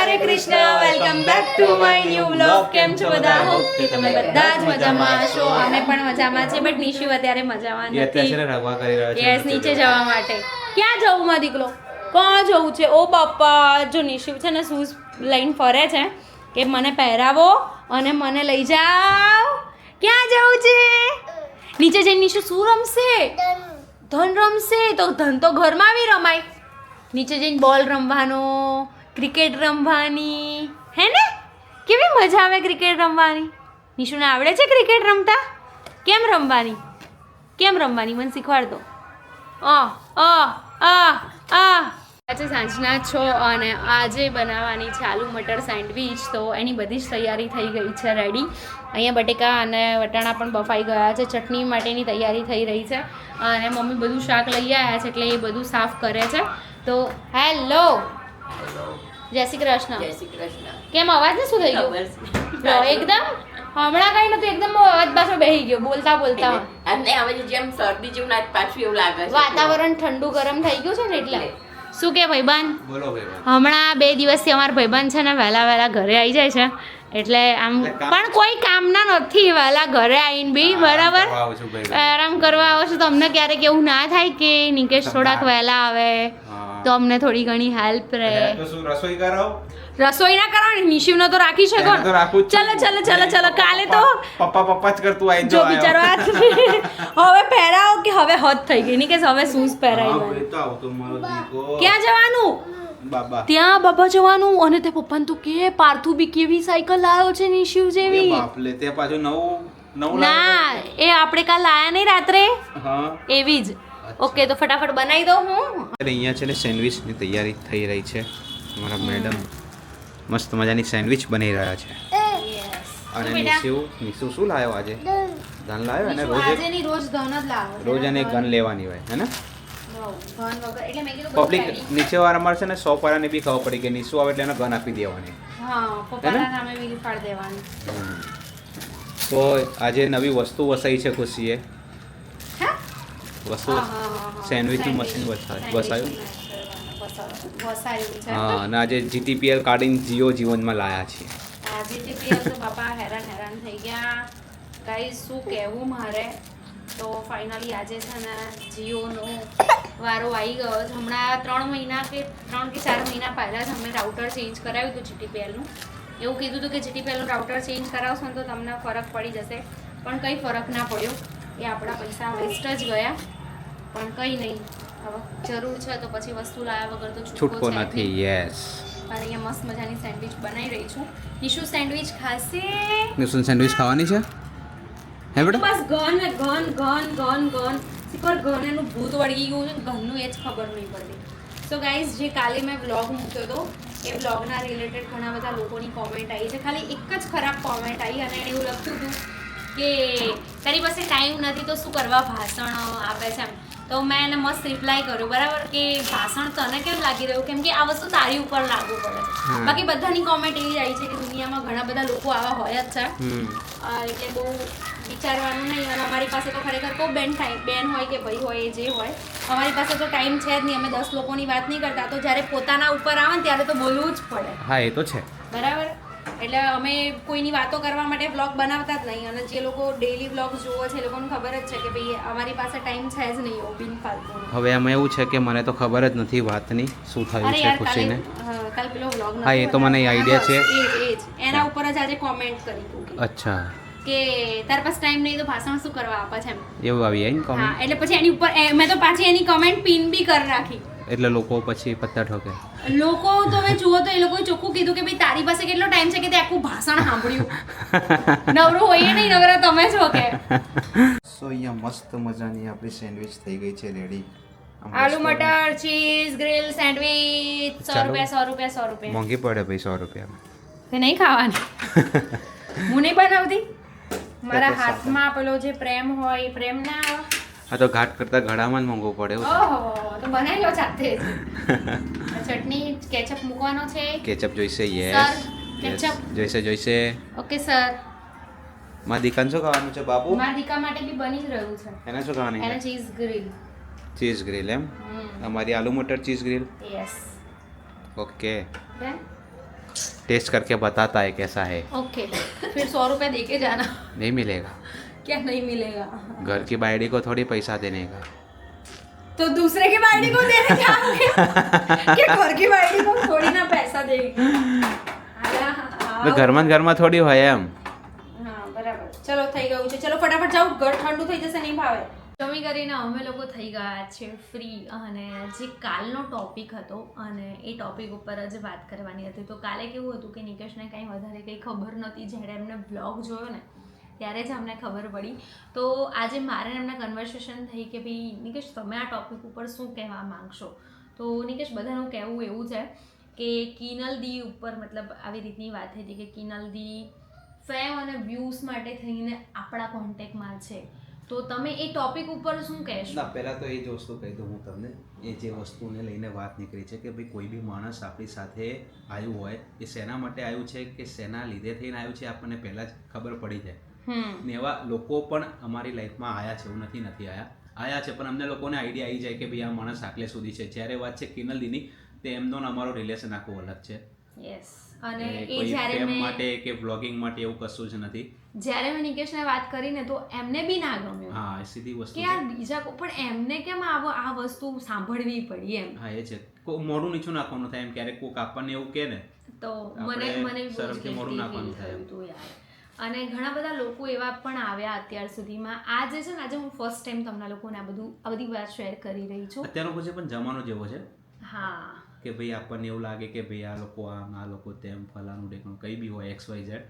Hare Krishna welcome back to my new blog કેમ છો બધા? હોપ કે તમે બધા જ મજામાં છો અમે પણ મજામાં છે બટ નિશુ અત્યારે મજામાં નથી અત્યારે છે રગવા કરી રહ્યો છે યસ નીચે જવા. માટે. ક્યાં જવું માં દીકલો કોણ જવું છે? ઓ બાપા જો નિશુ છે ને શૂઝ લઈને ફરે છે કે મને પહેરાવો અને મને લઈ જાઓ. ક્યાં જવું છે? નીચે જઈને નિશુ શું રમશે? ધન રમશે? તો ધન તો ઘરમાં બી રમાય. નીચે જઈને બોલ રમવાનો. ક્રિકેટ રમવાની. હે ને? કેવી મજા આવે ક્રિકેટ રમવાની? નિશુને આવડે છે ક્રિકેટ રમતા? કેમ રમવાની? કેમ રમવાની? મને શીખવાડ દો. અ અ આ આ આજે સાંજના છો અને આજે બનાવવાની છે આલુ મટર સેન્ડવીચ. તો એની બધી જ તૈયારી થઈ ગઈ છે રેડી અહીંયા બટેકા અને વટાણા પણ બફાઈ ગયા છે. ચટણી માટેની તૈયારી થઈ રહી છે. અને મમ્મી બધું શાક લઈ આવ્યા છે એટલે એ બધું સાફ કરે છે. તો હેલો. જય શ્રી કૃષ્ણ. જય શ્રી કૃષ્ણ. કેમ અવાજ ને શું થઈ ગયો? એકદમ? હમણાં કઈ નતું એકદમ અવાજ પાછો બેહી ગયો બોલતા બોલતા. અને હવે જેમ શરદી જેવું પાછું એવું લાગે છે. વાતાવરણ ઠંડુ ગરમ થઈ ગયું છે ને એટલે. શું કે ભાઈબંધ? બોલો ભાઈ હમણાં બે દિવસથી અમારા ભાઈબંધ છે ને વહેલા વહેલા ઘરે આવી જાય છે. એટલે આમ પણ કોઈ કામના નથી વહેલા ઘરે આવીને બી બરાબર? આરામ કરવા આવો છો તમને ક્યારેક એવું ના થાય કે નિકેશ થોડાક વહેલા આવે. તો અમને થોડી ઘણી હેલ્પ રહે. રસોઈ કરો રસોઈ ના કરવાની નિશિવનો તો રાખી શકો જ ચલો ચલો ચલો ચલો કાલે તો પપ્પા પપ્પા જ કરતું આઈ જો બિચારો આ હવે પહેરાવો કે હવે હદ થઈ ગઈ નિકેશ હવે શૂઝ પહેરાવી હા, એ તો મારો દીકો ક્યાં જવાનું? બાબા. ત્યાં બાબા જવાનું અને તે પપ્પાને તું કે પાર્થુ બી કેવી સાયકલ લાવ્યો છે નિશિવ જેવી? બાપ લે તે પાછું નવું ના એ આપણે કાલ લાયા નહીં રાત્રે? એવી જ. ઓકે તો ફટાફટ બનાવી દઉં હું. અહીંયા છે ને સેન્ડવિચની તૈયારી થઈ રહી છે. અમારા મેડમ મસ્ત મજાની સેન્ડવિચ બની રહ્યા છે. અને નિશુ નિશુ શું લાવ્યો આજે? ધન લાવ્યો અને રોજ આજે ની રોજ ધન જ લાવો રોજ એને ગન લેવાની હોય હે ને? બહુ, વગર. એટલે મેં કીધું પબ્લિક. નીચે અમારે છે ને સો પારાને બી ખબર પડી કે નિશુ આવે એટલે એને ગન આપી દેવાની. હા તો આજે નવી વસ્તુ વસાઈ છે ખુશીએ? સેન્ડવિચનું મશીન વસાયું? હા અને આજે જીટીપીએલ કાઢીને જીઓ જીવનમાં લાયા છીએ. આજે તો બાપા હેરાન હેરાન થઈ ગયા. ગાઈસ શું કહેવું મારે? તો ફાઇનલી આજે છે ને જીઓનો વારો આવી ગયો છે. હમણાં ત્રણ મહિના કે ત્રણ કે ચાર મહિના પહેલાં જ અમે રાઉટર ચેન્જ કરાવ્યું હતું જીટીપીએલનું. એવું કીધું હતું કે જીટીપીએલનું રાઉટર ચેન્જ કરાવશો ને તો તમને ફરક પડી જશે. પણ કંઈ ફરક ના પડ્યો. એ આપણા પૈસા વેસ્ટ જ ગયા. પણ કંઈ નહીં. જરૂર છે તો પછી વસ્તુ લાવ્યા વગર તો છૂટકો. નથી યસ અને અહીંયા મસ્ત મજાની સેન્ડવિચ બનાવી રહી છું. નિશુ સેન્ડવિચ ખાશે? નિશુ સેન્ડવિચ ખાવાની છે? હે બેટા? બસ ગન ગન ગન ગન ગન. પર ગન એનું ભૂત વળગી ગયું છે ઘરનું એ જ ખબર નહીં પડતી. સો ગાઈઝ જે કાલે મેં વ્લોગ મૂક્યો હતો એ વ્લોગના રિલેટેડ ઘણા બધા લોકોની કોમેન્ટ આવી છે. ખાલી એક જ ખરાબ કોમેન્ટ આવી અને એવું લખતું હતું કે તારી પાસે ટાઈમ નથી તો શું કરવા ભાષણ આપે છે? એમ. તો મેં એને મસ્ત રિપ્લાય કર્યો. બરાબર? કે ભાષણ તને કેમ લાગી રહ્યું? કેમ કે આ વસ્તુ તારી ઉપર લાગુ પડે. બાકી બધાની કોમેન્ટ એવી આવી છે કે દુનિયામાં ઘણા બધા લોકો આવા હોય જ છે. એટલે બહુ વિચારવાનું નહીં. અને અમારી પાસે તો ખરેખર કોઈ બેન ટાઈમ બેન હોય કે ભાઈ હોય એ જે હોય. અમારી પાસે તો ટાઈમ છે જ નહીં. અમે દસ લોકોની વાત નહીં કરતા. તો જ્યારે પોતાના ઉપર આવે ને ત્યારે તો બોલવું જ પડે. હા એ તો છે. બરાબર? એટલે અમે કોઈની વાતો કરવા માટે બ્લોગ બનાવતા જ નહીં. અને જે લોકો ડેલી બ્લોગ જુઓ છે એ લોકોને ખબર જ છે કે ભાઈ અમારી પાસે ટાઈમ છે જ નહીં બિન ફાલતુનો. હવે એમાં એવું છે કે મને તો ખબર જ નથી વાતની શું થયું છે ખુશીને. કાલ પેલો બ્લોગ હા, એ તો મને આઈડિયા છે. એ જ એના ઉપર જ આજે કોમેન્ટ કરી અચ્છા. કે તાર પાસે ટાઈમ નહીં તો ભાષણ શું કરવા આપે છે એમ. એવું આવી હા કોમેન્ટ એટલે પછી એની ઉપર મેં તો પાછી એની કોમેન્ટ પિન બી કરી રાખી. એટલે લોકો પછી પત્તા ઠોકે. લોકો તો મેં જુઓ તો એ લોકોએ ચોખ્ખું કીધું કે ભાઈ તારી પાસે કેટલો ટાઈમ છે કે તે આખું ભાષણ સાંભળ્યું. નવરું હોઈએ નહીં નવરા તમે છો કે સો અહીંયા મસ્ત મજાની આપણી સેન્ડવિચ થઈ ગઈ છે ready aloo matar cheese grill sandwich સો. રૂપિયા સો રૂપિયા સો રૂપિયા. મોંઘી પડે ભાઈ સો રૂપિયા તે નહીં ખાવાની. હું નહીં બનાવતી? મારા હાથમાં પેલો જે પ્રેમ હોય એ પ્રેમ ના આવે આ તો ઘાટ કરતા ઘડામાં જ મોંઘું પડે એવું ઓહો તો બનાવી લો જાતે જ આ ચટણી કેચઅપ મૂકવાનો છે કેચઅપ જોઈશે Sir, યસ ketchup. જોઈશે જોઈશે ઓકે સર મારા દીકાને શું ખાવાનું છે બાબુ મારા દીકા માટે બી બની જ રહ્યું છે એને શું ખાવાની એને છે ચીઝ ગ્રીલ ચીઝ ગ્રીલ એમ અમારી aloo matar cheese grill yes okay done taste करके बताता है कैसा है ओके फिर सौ रुपये दे के जाना नहीं मिलेगा क्या नहीं मिलेगा घर की बायडी को थोड़ी पैसा देने का तो दूसरे की बाल्टी को देने जाओगे कि घर की बाल्टी को थोड़ी ना पैसा देगी अला, તો ઘરમાં ને ઘરમાં થોડી હોય એમ હા બરાબર ચલો થઈ ગયું છે ચલો ફટાફટ જાઓ ઘર ઠંડુ થઈ જશે નહીં ભાવે જમી કરીને અમે લોકો થઈ ગયા છે ફ્રી અને જે કાલનો ટોપિક હતો અને એ ટોપિક ઉપર જ વાત કરવાની હતી તો કાલે કેવું હતું કે નિકેશને કાંઈ વધારે કંઈ ખબર નહોતી જ્યારે એમને બ્લોગ જોયો ને ત્યારે જ અમને ખબર પડી. તો આજે મારે એમને કન્વર્સેશન થઈ કે ભાઈ, નિકેશ, તમે આ ટોપિક ઉપર શું કહેવા માંગશો? તો નિકેશ, બધાનું કહેવું એવું છે કે કિનલ દી ઉપર મતલબ આવી રીતની વાત થઈ હતી કે કિનલ દી ફેમ અને વ્યૂઝ માટે થઈને આપણા કોન્ટેક્ટમાં છે. તો તમે એ ટોપિક ઉપર શું કહેશો? ના, પહેલાં તો એ જ વસ્તુ કહી દઉં હું તમને. એ જે વસ્તુને લઈને વાત નીકળી છે કે ભાઈ, કોઈ બી માણસ આપણી સાથે આવ્યું હોય, એ શેના માટે આવ્યું છે કે શેના લીધે થઈને આવ્યું છે આપણને પહેલાં જ ખબર પડી જાય. ને એવા લોકો પણ અમારી લાઈફમાં આવ્યા છે એવું નથી નથી આવ્યા આવ્યા છે પણ અમને લોકોને આઈડિયા આવી જાય કે ભાઈ આ માણસ આટલે સુધી છે. જ્યારે વાત છે કિનલદીની તે એમનો ને અમારો રિલેશન આખું અલગ છે. યસ અને એ જ્યારે મેં માટે કે બ્લોગિંગ માટે એવું કશું જ નથી. જ્યારે મેં નિકેશને વાત કરીને તો એમને બી ના ગમ્યું. હા સીધી વસ્તુ કે યાર બીજા પણ એમને કેમ આવો આ વસ્તુ સાંભળવી પડી એમ? હા એ છે. કોઈ મોઢું નીચું નાખવાનું થાય એમ. ક્યારેક કોઈક આપણને એવું કે ને તો મને મને શરમથી મોઢું નાખવાનું થાય એમ. તો યાર. અને ઘણા બધા લોકો એવા પણ આવ્યા અત્યાર સુધીમાં. આ જે છે ને આજે હું ફર્સ્ટ ટાઈમ તમને લોકોને આ બધું આ બધી વાત શેર કરી રહી છું. અત્યારનો પછી પણ જમાનો જેવો છે? હા. કે ભાઈ આપણને એવું લાગે કે ભાઈ આ લોકો આમ આ લોકો તેમ ફલાનું ઢેકણું કંઈ બી હોય એક્સ વાય ઝેડ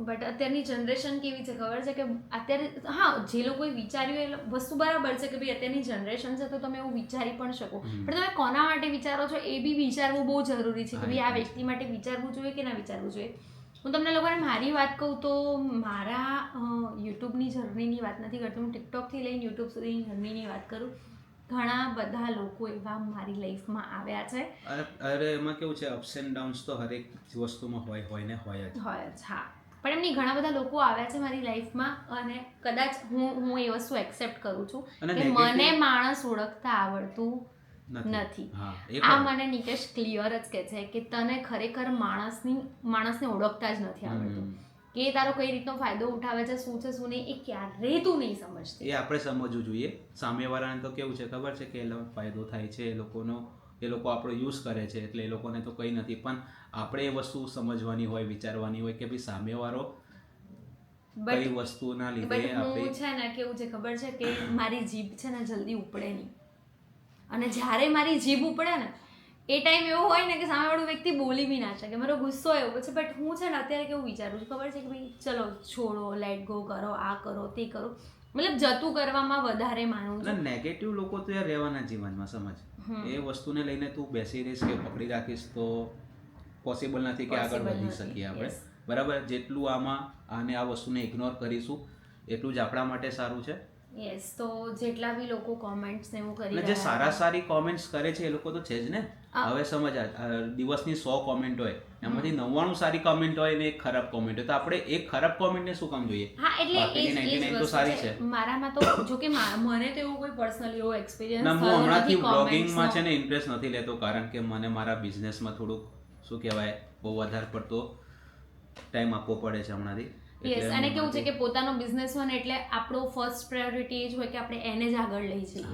બટ અત્યારની જનરેશન કેવી છે ખબર છે કે અત્યારે હા જે લોકોએ વિચાર્યું એ વસ્તુ બરાબર છે કે ભાઈ અત્યારની જનરેશન છે તો તમે એવું વિચારી પણ શકો. પણ તમે કોના માટે વિચારો છો એ બી વિચારવું બહુ જરૂરી છે કે ભાઈ આ વ્યક્તિ માટે વિચારવું જોઈએ કે ના વિચારવું જોઈએ? હું તમને લોકોને મારી વાત કહું તો મારા યુટ્યુબની જર્નીની વાત નથી કરતી. હું ટિકટોકથી લઈને યુટ્યુબ સુધીની જર્નીની વાત કરું. ઘણા બધા લોકો એવા મારી લાઈફમાં આવ્યા છે. અરે એમાં કેવું છે અપ્સ એન્ડ ડાઉન્સ તો હરેક વસ્તુમાં હોય હોય ને હોય જ. હોય જ હા. પણ એમની ઘણા બધા લોકો આવ્યા છે મારી લાઈફમાં અને કદાચ હું હું એ વસ્તુ એક્સેપ્ટ કરું છું કે મને માણસ ઓળખતા આવડતું નથી. આ. મને નિકેશ ક્લિયર જ કહે છે કે તને ખરેખર માણસની માણસને ઓળખતા જ નથી આવડતું કે તારો કઈ રીતનો ફાયદો ઉઠાવે છે શું છે શું નહીં એ ક્યારેય તું નહીં સમજતી. એ આપણે સમજવું જોઈએ. સામેવાળાને તો કેવું છે ખબર છે કે એ ફાયદો થાય છે એ લોકોનો એ લોકો આપણો યુઝ કરે છે એટલે એ લોકોને તો કંઈ નથી. પણ આપણે એ વસ્તુ સમજવાની હોય વિચારવાની હોય કે ભાઈ સામેવાળો કઈ વસ્તુના લીધે આપણે છે ને કેવું છે ખબર છે કે મારી જીભ છે ને જલ્દી ઉપડે નહીં. અને જ્યારે મારી જીભ ઉપડે ને એ ટાઈમ એવો હોય ને કે સામેવાળું વ્યક્તિ બોલી બી ના શકે. મારો ગુસ્સો એવો છે બટ હું છે ને અત્યારે કેવું વિચારું છું ખબર છે કે ભાઈ ચલો છોડો લેટ ગો કરો આ કરો તે કરો. મતલબ જતું કરવામાં વધારે માનું છું. નેગેટિવ લોકો તો યાર રહેવાના જીવનમાં સમજ. એ વસ્તુને લઈને તું બેસી રહીશ કે પકડી રાખીશ તો પોસિબલ નથી કે આગળ વધી શકીએ આપણે. બરાબર? જેટલું આમાં આને આ વસ્તુને ઇગ્નોર કરીશું એટલું જ આપણા માટે સારું છે. યસ તો જેટલા બી લોકો કોમેન્ટ્સ ને એવું કરી જે સારા સારી કોમેન્ટ્સ કરે છે એ લોકો તો છે જ ને? હવે સમજ આ, દિવસની સો કોમેન્ટ હોય એમાંથી નવ્વાણું સારી કોમેન્ટ હોય ને એક ખરાબ કોમેન્ટ હોય. તો આપણે એક ખરાબ કોમેન્ટને શું કામ જોઈએ? હા એટલે એ જ- બાકીની એ જ 99 તો સારી છે. મારામાં તો જો કે મને તો એવું કોઈ પર્સનલી એવો એક્સપિરિયન્સ ના હું હમણાંથી બ્લોગિંગમાં છે ને. ને ઇન્ટરેસ્ટ નથી લેતો કારણ કે મને મારા બિઝનેસમાં થોડુંક શું કહેવાય બહુ વધારે પડતો ટાઈમ આપવો પડે છે હમણાંથી. યસ અને કેવું છે કે પોતાનો બિઝનેસ હોય ને એટલે આપણો ફર્સ્ટ પ્રાયોરિટી એ જ હોય કે આપણે એને જ આગળ લઈ જઈએ.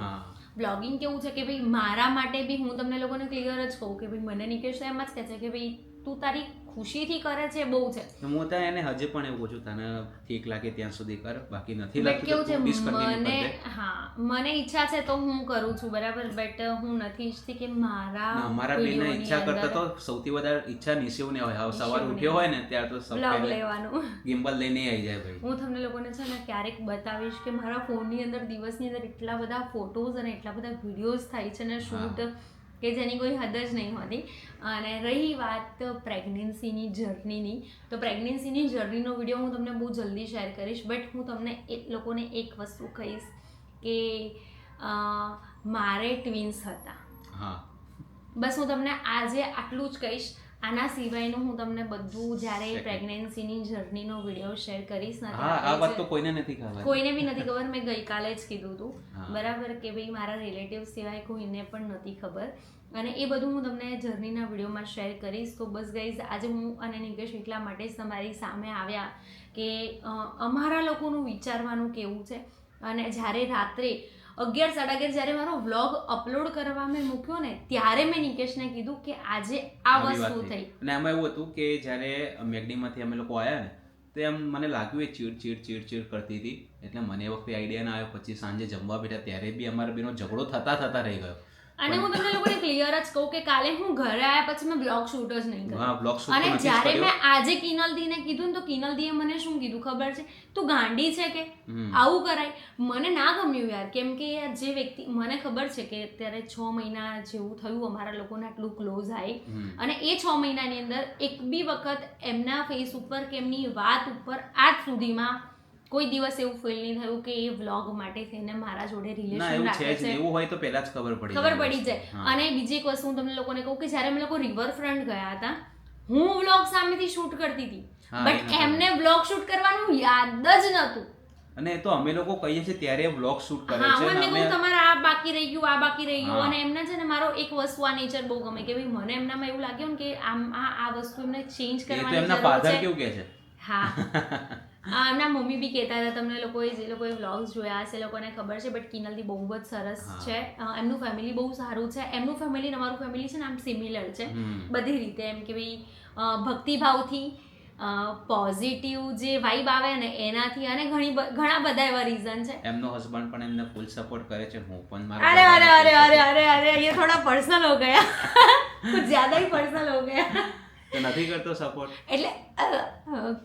બ્લોગિંગ કેવું છે કે ભાઈ મારા માટે બી હું તમને લોકોને ક્લિયર જ કહું કે ભાઈ મને નિકેશ એમ જ કહે છે કે ભાઈ તું તારી ખુશીથી કરે છે બહુ છે. હું તો એને હજી પણ એવું છું તને ઠીક લાગે ત્યાં સુધી કર બાકી નથી લાગતું મને હા મને ઈચ્છા છે તો હું કરું છું બરાબર? બટ હું નથી ઈચ્છતી કે મારા ના અમારા બેને ઈચ્છા કરતા તો સૌથી વધારે ઈચ્છા નિશિવને હોય. હવે સવારે ઉઠ્યો હોય ને ત્યારે તો vlog લેવાનું. ગિમ્બલ લઈને આવી જાય ભાઈ. હું તમને લોકોને છે ને ક્યારેક બતાવીશ કે મારા ફોનની અંદર દિવસની અંદર એટલા બધા ફોટોઝ અને એટલા બધા વિડીયોઝ થાય છે ને શૂટ કે જેની કોઈ હદ જ નહીં હોતી. અને રહી વાત પ્રેગ્નન્સીની જર્નીની તો પ્રેગ્નન્સીની જર્નીનો વીડિયો હું તમને બહુ જલ્દી શેર કરીશ બટ હું તમને એ લોકોને એક વસ્તુ કહીશ કે મારે ટ્વિન્સ હતા. બસ હું તમને આજે આટલું જ કહીશ. આના સિવાયનું હું તમને બધું જ્યારે પ્રેગ્નન્સીની જર્નીનો વીડિયો શેર કરીશ ને હા આ વાત તો કોઈને નથી ખબર. કોઈને બી નથી ખબર મેં ગઈકાલે જ કીધું હતું બરાબર કે ભાઈ મારા રિલેટિવ સિવાય કોઈને પણ નથી ખબર. અને એ બધું હું તમને જર્નીના વિડીયોમાં શેર કરીશ. તો બસ ગઈઝ આજે હું અને નિકેશ એટલા માટે જ તમારી સામે આવ્યા કે અમારા લોકોનું વિચારવાનું કેવું છે? અને જ્યારે રાત્રે અગિયાર સાડા અગિયાર જ્યારે મારો વ્લોગ અપલોડ કરવા મેં મૂક્યો ને ત્યારે મેં નિકેશને કીધું કે આજે આ વસ્તુ થઈ. અને આમાં એવું હતું કે જ્યારે મેગડીમાંથી અમે લોકો આવ્યા ને તો એમ મને લાગ્યું એ ચીડ ચીડ ચીડ ચીડ કરતી હતી. એટલે મને એ વખતે આઈડિયા ના આવ્યો. પછી સાંજે જમવા બેઠા ત્યારે બી અમારા બેનો ઝઘડો થતા થતા રહી ગયો. અને હું તમને લોકોને ક્લિયર જ કહું કે કાલે હું ઘરે આવ્યા પછી મેં બ્લોગ શૂટ જ નહીં કર્યું. બ્લોગ શૂટ અને જ્યારે મેં આજે કિનલદીને કીધું ને તો કિનલદીએ મને શું કીધું ખબર છે? તું ગાંડી છે કે? આવું કરાય. મને ના ગમ્યું યાર. કેમ કે યાર જે વ્યક્તિ મને ખબર છે કે અત્યારે છ મહિના જેવું થયું અમારા લોકોને આટલું ક્લોઝ આવી અને એ છ મહિનાની અંદર એક બી વખત એમના ફેસ ઉપર કે એમની વાત ઉપર આજ સુધીમાં કોઈ દિવસ એવું ફીલ નહીં થયું કે એ વ્લોગ માટે થઈને મારા જોડે રિલેશન છે રાખે છે એવું હોય તો પહેલા જ ખબર પડી ખબર પડી. જાય. અને બીજી એક વસ્તુ હું તમને લોકોને કહું કે જ્યારે અમે લોકો રિવરફ્રન્ટ ગયા હતા હું વ્લોગ સામેથી શૂટ કરતી હતી. બટ એમને વ્લોગ શૂટ કરવાનું યાદ જ નહોતું. અને તો અમે લોકો કહીએ છીએ ત્યારે વ્લોગ શૂટ કરે છે હું એમને કહું તમારે આ બાકી રહી ગયું આ બાકી રહી ગયું. અને એમને છે ને મારો એક વસ્તુ આ નેચર બહુ ગમે કે ભાઈ મને એમનામાં એવું લાગ્યું ને કે આમ આ આ વસ્તુ એમને ચેન્જ કરવાની જરૂર કરવાની એમના ફાધર કેવું કહે છે? હા. આ એમના મમ્મી બી કહેતા હતા તમને લોકોએ જે લોકોએ વ્લોગ્સ જોયા હશે એ લોકોને ખબર છે બટ કિનલથી બહુ જ સરસ હા. છે અ, એમનું ફેમિલી બહુ સારું છે એમનું ફેમિલી ને અમારું ફેમિલી છે ને આમ સિમિલર છે હમ. બધી રીતે એમ કે ભાઈ અ, ભક્તિભાવથી પોઝિટિવ જે વાઇબ આવે ને એનાથી અને ઘણી બ- ઘણા બધા એવા રીઝન છે એમનો હસબન્ડ પણ એમને ફૂલ સપોર્ટ કરે છે હું પણ મારા अरे अरे brother अरे ને अरे अरे अरे ये थोड़ा पर्सनल हो गया कुछ ज्यादा ही पर्सनल हो गया નથી કરતો સપોર્ટ એટલે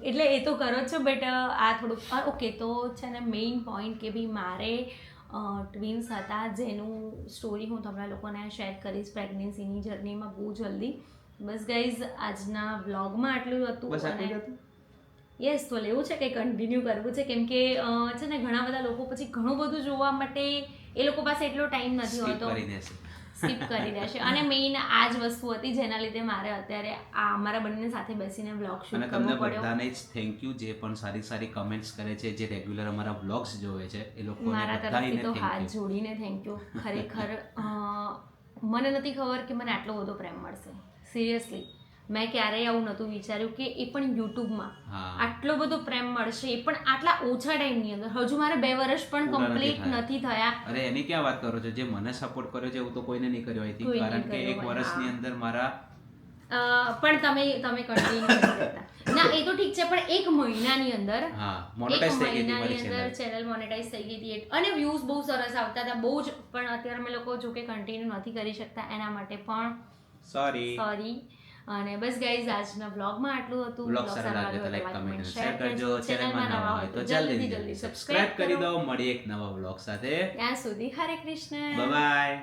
એટલે એ તો કરો છો બટ આ થોડુંક ઓકે તો છે ને મેઇન પોઈન્ટ કે ભાઈ મારે ટ્વિન્સ હતા જેનું સ્ટોરી હું તમને લોકોને શેર કરીશ પ્રેગ્નન્સીની જર્નીમાં બહુ જલ્દી. બસ ગાઈઝ આજના વ્લોગમાં આટલું હતું બસ આટલું અને હતું? યસ તો લેવું છે કે કન્ટિન્યુ કરવું છે? કેમ કે છે ને ઘણા બધા લોકો પછી ઘણું બધું જોવા માટે એ લોકો પાસે એટલો ટાઈમ નથી હોતો. સ્કીપ કરી દેશે. અને મેઇન આ જ વસ્તુ હતી જેના લીધે મારે અત્યારે આ અમારા બંને સાથે બેસીને બ્લોગ અને શૂટ કરવો પડ્યો. બધાને જ થેન્ક યુ જે પણ સારી સારી કમેન્ટ્સ કરે છે જે રેગ્યુલર અમારા બ્લોગ્સ જોવે છે એ લોકોને મારા તરફથી તો હાથ જોડીને થેન્ક યુ ખરેખર મને નથી ખબર કે મને આટલો બધો પ્રેમ મળશે. સિરિયસલી મેં ક્યારેય આવું નહોતું વિચાર્યું કે એ પણ યુટ્યુબમાં. આટલો બધો પ્રેમ મળશે એ પણ આટલા ઓછા ટાઈમની અંદર. હજુ મારે બે વર્ષ પણ કમ્પ્લીટ નથી થયા. અરે એની ક્યાં વાત કરો છો? જે મને સપોર્ટ કર્યો છે એવું તો કોઈને નહીં કર્યો I કારણ કે એક વર્ષની અંદર મારા પણ તમે તમે કન્ટિન્યુ કરતા. ના એ તો ઠીક છે પણ એક મહિનાની અંદર હા એક થઈ ગઈ હતી મહિનાની અંદર ચેનલ ચેનલ મોનેટાઈઝ થઈ ગઈ હતી. અને વ્યૂઝ બહુ સરસ આવતા હતા. બહુ જ પણ અત્યારે અમે લોકો જો કે કન્ટિન્યુ નથી કરી શકતા એના માટે પણ સોરી સોરી અને બસ ગાઈઝ આજના બ્લોગમાં આટલું હતું. Vlog સારા લાગે તો લાઈક કમેન્ટ શેર કરજો. ચેનલમાં નવા હોય તો જલ્દી જલ્દી સબસ્ક્રાઇબ કરી દો. મળીએ એક નવા બ્લોગ સાથે. ત્યાં સુધી હરે કૃષ્ણ. બાય